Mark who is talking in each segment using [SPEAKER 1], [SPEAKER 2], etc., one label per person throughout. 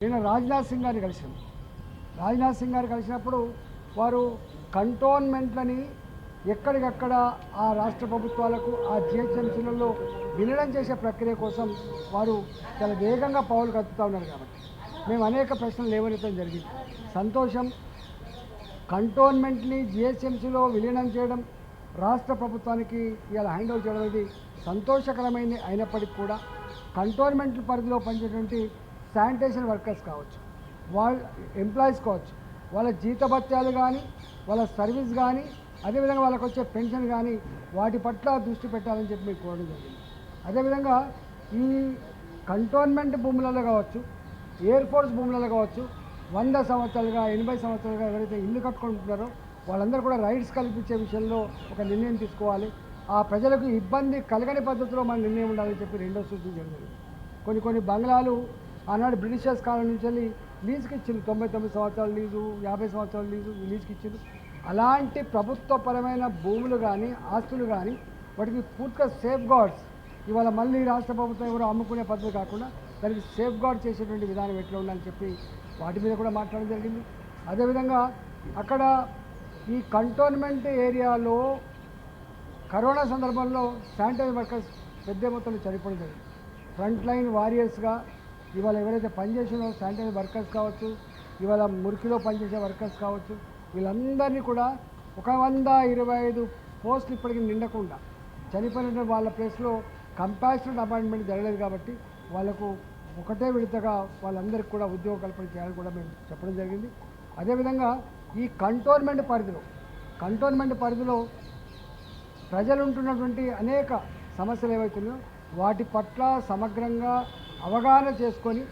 [SPEAKER 1] నేను రాజ్నాథ్ సింగ్ గారిని కలిసాను రాజ్నాథ్ సింగ్ గారు కలిసినప్పుడు వారు కంటోన్మెంట్లని ఎక్కడికక్కడ ఆ రాష్ట్ర ప్రభుత్వాలకు ఆ జిహెచ్ఎంసీలలో విలీనం చేసే ప్రక్రియ కోసం వారు చాలా వేగంగా పావులు కదుపుతూ ఉన్నారు కాబట్టి మేము అనేక ప్రశ్నలు లేవనెత్తడం జరిగింది. సంతోషం కంటోన్మెంట్ని జిహెచ్ఎంసీలో విలీనం చేయడం రాష్ట్ర ప్రభుత్వానికి ఇలా హ్యాండ్ ఓవర్ చేయడం అనేది సంతోషకరమైన అయినప్పటికీ కూడా కంటోన్మెంట్ పరిధిలో పనిచేటువంటి శానిటేషన్ వర్కర్స్ కావచ్చు వాళ్ళ ఎంప్లాయీస్ కావచ్చు వాళ్ళ జీతభత్యాలు కానీ వాళ్ళ సర్వీస్ కానీ అదేవిధంగా వాళ్ళకి వచ్చే పెన్షన్ కానీ వాటి పట్ల దృష్టి పెట్టాలని చెప్పి మీకు కోరడం జరిగింది. అదేవిధంగా ఈ కంటోన్మెంట్ భూములలో కావచ్చు ఎయిర్ ఫోర్స్ భూములలో కావచ్చు వంద సంవత్సరాలుగా ఎనభై సంవత్సరాలుగా ఎవరైతే ఇల్లు కట్టుకుంటున్నారో వాళ్ళందరూ కూడా రైట్స్ కల్పించే విషయంలో ఒక నిర్ణయం తీసుకోవాలి. ఆ ప్రజలకు ఇబ్బంది కలగని పద్ధతిలో మన నిర్ణయం ఉండాలని చెప్పి రెండో సూచన జరిగింది. కొన్ని కొన్ని బంగ్లాలు ఆనాడు బ్రిటిషర్స్ కాలం నుంచి వెళ్ళి లీజుకి ఇచ్చింది. తొంభై తొమ్మిది సంవత్సరాల లీజు యాభై సంవత్సరాల లీజు లీజుకి ఇచ్చింది. అలాంటి ప్రభుత్వపరమైన భూములు కానీ ఆస్తులు కానీ వాటికి పూర్తిగా సేఫ్ గార్డ్స్ ఇవాళ మళ్ళీ రాష్ట్ర ప్రభుత్వం ఎవరు అమ్ముకునే పద్ధతి కాకుండా దానికి సేఫ్ గార్డ్ చేసేటువంటి విధానం ఎట్లా ఉండాలని చెప్పి వాటి మీద కూడా మాట్లాడడం జరిగింది. అదేవిధంగా అక్కడ ఈ కంటోన్మెంట్ ఏరియాలో కరోనా సందర్భంలో శానిటరీ వర్కర్స్ పెద్ద మొత్తంలో చనిపోవడం జరిగింది. ఫ్రంట్ లైన్ వారియర్స్గా ఇవాళ ఎవరైతే పనిచేసినో శానిటరీ వర్కర్స్ కావచ్చు ఇవాళ మురికిలో పనిచేసే వర్కర్స్ కావచ్చు వీళ్ళందరినీ కూడా ఒక వంద ఇరవై ఐదు పోస్టులు ఇప్పటికీ నిండకుండా చనిపోయిన వాళ్ళ ప్లేస్లో కంపాషనెట్ అపాయింట్మెంట్ జరగలేదు కాబట్టి వాళ్ళకు ఒకటే విడతగా వాళ్ళందరికీ కూడా ఉద్యోగ కల్పన చేయాలని కూడా మేము చెప్పడం జరిగింది. అదేవిధంగా ఈ కంటోన్మెంట్ పరిధిలో కంటోన్మెంట్ పరిధిలో ప్రజలు ఉంటున్నటువంటి అనేక సమస్యలు ఏవైతున్నాయో వాటి పట్ల సమగ్రంగా అవగాహన చేసుకొని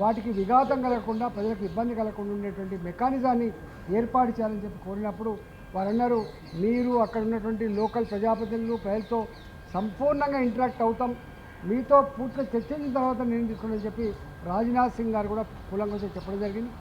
[SPEAKER 1] వాటికి విఘాతం కలగకుండా ప్రజలకు ఇబ్బంది కలగకుండా ఉండేటువంటి మెకానిజాన్ని ఏర్పాటు చేయాలని చెప్పి కోరినప్పుడు వారన్నారు మీరు అక్కడ ఉన్నటువంటి లోకల్ ప్రజాప్రతినిధులు ప్రజలతో సంపూర్ణంగా ఇంటరాక్ట్ అవుతాం. మీతో పూర్తిగా చర్చించిన తర్వాత నేను తీసుకున్నాను చెప్పి రాజ్నాథ్ సింగ్ గారు కూడా కూలంగా చెప్పడం జరిగింది.